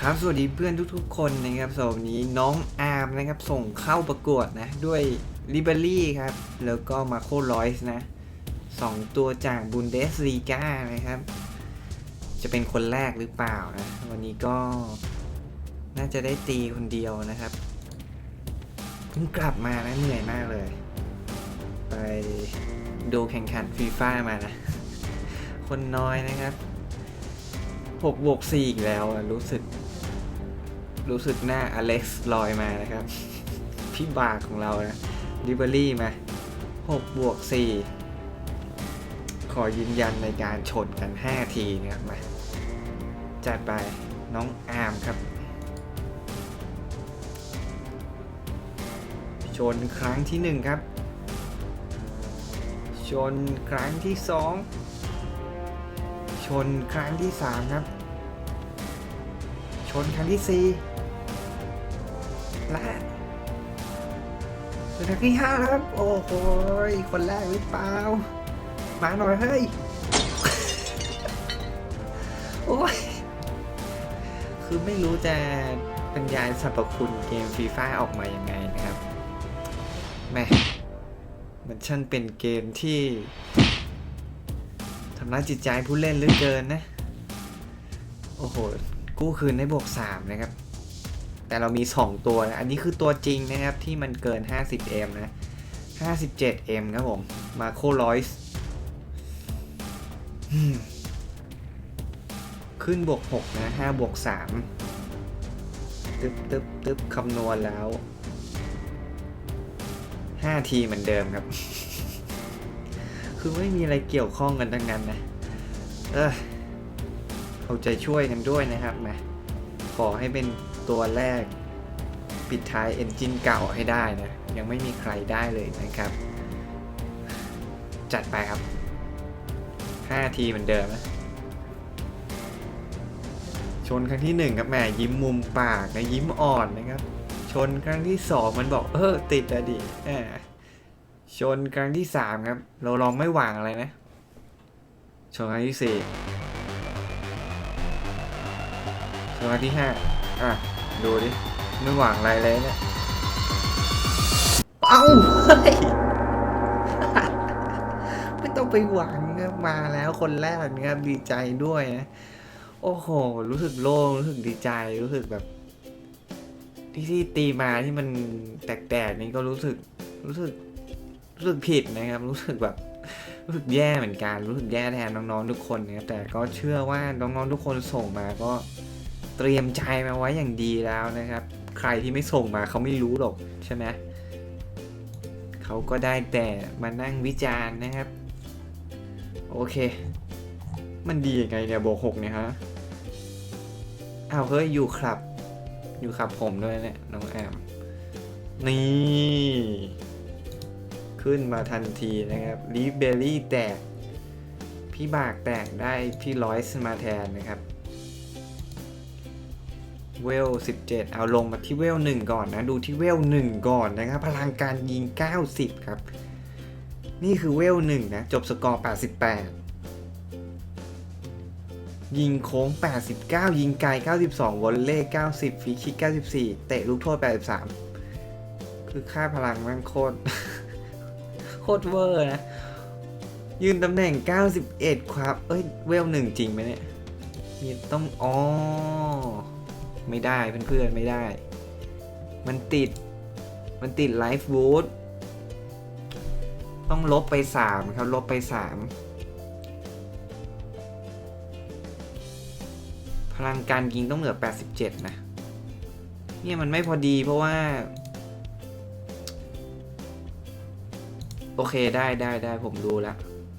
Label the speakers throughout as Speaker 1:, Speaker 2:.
Speaker 1: ครับ สวัสดีเพื่อนทุกๆ คนนะครับสำหรับวันนี้น้องอาร์มนะครับ ส่งเข้าประกวดนะ ด้วยลิเบอรี่ครับ แล้วก็มาโครอยส์นะสองตัวจากบุนเดสลีกานะครับ จะเป็นคนแรกหรือเปล่านะ วันนี้ก็น่าจะได้ตีคนเดียวนะครับเพิ่งกลับมานะเหนื่อยมากเลย ไปดูแข่งขันฟีฟ่ามานะ คนน้อยนะครับหกบวกสี่อีกแล้วรู้สึก รู้สึกหน้าอเล็กซ์ลอยมานะครับ พี่บากของเรานะดิเบอรี่มาหกบวกสี่ขอยืนยันในการชนกัน 5 ทีนะครับมา จัดไปน้องอาร์มครับ ชนครั้งที่หนึ่งครับ ชนครั้งที่สองชนครั้งที่สามครับ ชนครั้งที่สี่และชนครั้งที่ห้าครับ โอ้โหคนแรกหรือเปล่า มาหน่อยเฮ้ย โอ้ย คือไม่รู้จะบรรยายสรรพคุณเกมฟีฟ่าออกมายังไงนะครับแม่มันช่างเป็นเกมที่ทำร้ายจิตใจผู้เล่นเหลือเกินนะ โอ้โห กู้คืนได้บวก 3 นะครับ แต่เรามี 2 ตัวนะ อันนี้คือตัวจริงนะครับ ที่มันเกิน 50M นะ 57M ครับผม มาโครอยส์ขึ้นบวก 6 นะ5บวก 3 ตึ๊บตึ๊บตึ๊บคำนวณแล้ว 5 ทีเหมือนเดิมครับ คือไม่มีอะไรเกี่ยวข้องกันทั้งนั้นนะ เออ เอาใจช่วยกันด้วยนะครับนะขอให้เป็นตัวแรก ปิดท้ายเอนจินเก่าให้ได้นะ ยังไม่มีใครได้เลยนะครับ จัดไปครับ 5 ทีเหมือนเดิมนะชนครั้งที่1ครับแม่ยิ้มมุมปากนะยิ้มอ่อนนะครับ ชนครั้งที่ 2 มันบอกเออติดอะดิชนครั้งที่ 3 ครับ เราลองไม่หวังอะไรนะ ชนครั้งที่ 4 มาที่ห้าอะ ดูดิ ไม่หวังอะไรเลยเนี่ย เอาไม่ต้องไปหวังมาแล้วคนแรกนะครับดีใจด้วยนะ โอ้โห รู้สึกโล่ง รู้สึกดีใจ รู้สึกแบบ ที่ที่ตีมาที่มันแตกๆนี่ก็รู้สึก รู้สึก รู้สึกผิดนะครับ รู้สึกแบบรู้สึกแย่เหมือนกัน รู้สึกแย่แทนน้องๆทุกคนนะแต่ก็เชื่อว่าน้องๆทุกคนส่งมาก็ เตรียมใจมาไว้อย่างดีแล้วนะครับ ใครที่ไม่ส่งมาเขาไม่รู้หรอกใช่ไหมเขาก็ได้แต่มานั่งวิจารณ์นะครับ โอเค มันดียังไงเนี่ยโบวกหกเนี่ยฮะเอาเฮ้ยอยู่ครับ อยู่ครับผมด้วยเนี่ยน้องแอมนี่ ขึ้นมาทันทีนะครับลีเบลลี่แตก พี่บากแตกได้พี่ร้อยส์มาแทนนะครับ เวล 17 เอาลงมาที่เวล 1 ก่อนนะ ดูที่เวล 1 ก่อนนะครับ พลังการยิง 90 ครับ นี่คือเวล 1 นะ จบสกอร์ 88 ยิงโค้ง 89 ยิงไกล 92วอลเล่90ฟรีคิก 94 เตะลูกโทษ 83 คือค่าพลังแมันโคตร โคตรเวอร์นะ ยืนตำแหน่ง 91 ครับ เอ้ย เวลหนึ่งจริงไหมเนี่ยมีต้อง อ๋อ ไม่ได้เพื่อนๆไม่ได้ มันติด มันติดไลฟ์วูดต้องลบไป 3 ครับ ลบไป 3 พลังการยิงต้องเหลือ 87 นะ เนี่ยมันไม่พอดีเพราะว่า โอเคได้ได้ได้ผมรู้แล้ว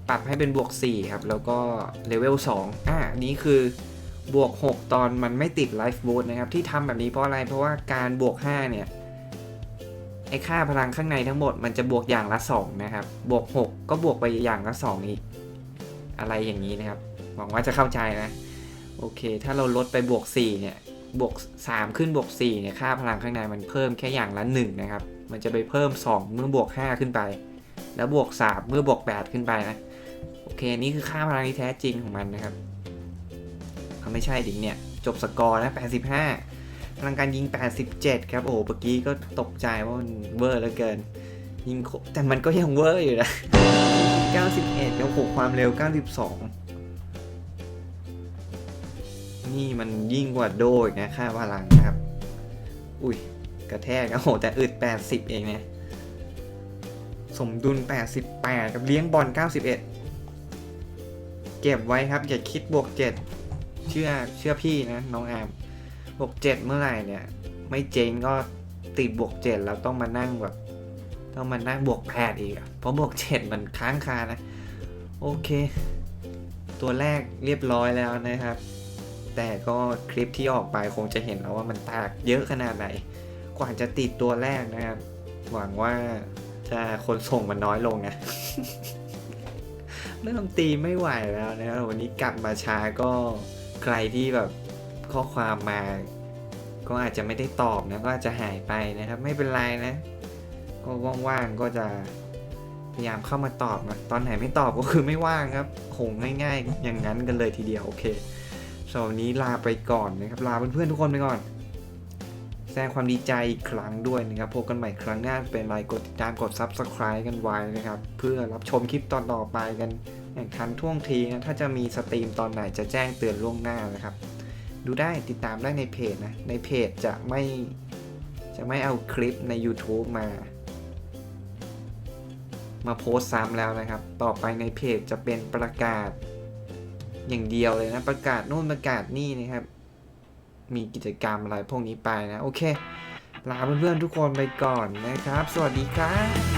Speaker 1: ปรับให้เป็นบวก 4 ครับ แล้วก็เลเวล 2 อะอันนี้คือ บวก 6 ตอนมันไม่ติดไลฟ์บูทนะครับ ที่ทำแบบนี้เพราะอะไร เพราะว่าการบวก 5 เนี่ย ไอค่าพลังข้างในทั้งหมดมันจะบวกอย่างละ 2 นะครับ บวก 6 ก็บวกไปอย่างละ 2 อีก อะไรอย่างนี้นะครับ หวังว่าจะเข้าใจนะ โอเค ถ้าเราลดไปบวก 4 เนี่ย บวก 3 ขึ้นบวก 4 เนี่ย ค่าพลังข้างในมันเพิ่มแค่อย่างละ 1 นะครับ มันจะไปเพิ่ม 2 เมื่อบวก 5 ขึ้นไป แล้วบวก 3 เมื่อบวก 8 ขึ้นไปนะ โอเค นี่คือค่าพลังที่แท้จริงของมันนะครับ เขาไม่ใช่ดิเนี่ยจบสกอร์นะ85พลังการยิง 87 ครับ โอ้โหเมื่อกี้ก็ตกใจว่ามันเวอร์เหลือเกิน ยิงโคแต่มันก็ยังเวอร์อยู่นะ 91แล้วโอ้โหความเร็ว 92 นี่มันยิ่งกว่าโดอีกนะ ค่าพลังครับ อุ้ยกระแทกนะโหแต่อึด 80 เองนะสมดุล 88 กับเลี้ยงบอล 91 เก็บไว้ครับ อย่าคิดบวก 7 เชื่อเชื่อพี่นะน้องแอมบวก7เมื่อไหร่เนี่ย ไม่เจ๊งก็ติดบวก7แล้วต้องมานั่งแบบต้องมานั่งบวก8อีกเพราะบวก7มันค้างคานะ โอเค ตัวแรกเรียบร้อยแล้วนะครับ แต่ก็คลิปที่ออกไปคงจะเห็นแล้วว่ามันแตกเยอะขนาดไหน กว่าจะติดตัวแรกนะครับ หวังว่าจะคนส่งมันน้อยลงนะเริ่มตีไม่ไหวแล้วนะครับวันนี้กลับมาช้าก็ ใครที่แบบข้อความมา ก็อาจจะไม่ได้ตอบนะ ก็อาจจะหายไปนะครับ ไม่เป็นไรนะ ก็ว่างๆก็จะพยายามเข้ามาตอบนะ ตอนไหนไม่ตอบก็คือไม่ว่างครับคงง่าย ๆ อย่างนั้นกันเลยทีเดียว โอเคสำหรับวันนี้ลาไปก่อนนะครับ ลาเพื่อนๆทุกคนไปก่อน แสดงความดีใจอีกครั้งด้วยนะครับ พบกันใหม่ครั้งหน้าเป็นไรกดติดตามกด Subscribe กันไว้นะครับ เพื่อรับชมคลิปตอนต่อไปกัน อย่างทันท่วงทีนะถ้าจะมีสตรีมตอนไหนจะแจ้งเตือนล่วงหน้านะครับ ดูได้ติดตามได้ในเพจนะ ในเพจจะไม่จะไม่เอาคลิปใน YouTube มา มาโพสต์ซ้ำแล้วนะครับ ต่อไปในเพจจะเป็นประกาศ อย่างเดียวเลยนะ ประกาศนู่นประกาศนี่นะครับ มีกิจกรรมอะไรพวกนี้ไปนะ โอเค ลาเพื่อนๆทุกคนไปก่อนนะครับ สวัสดีครับ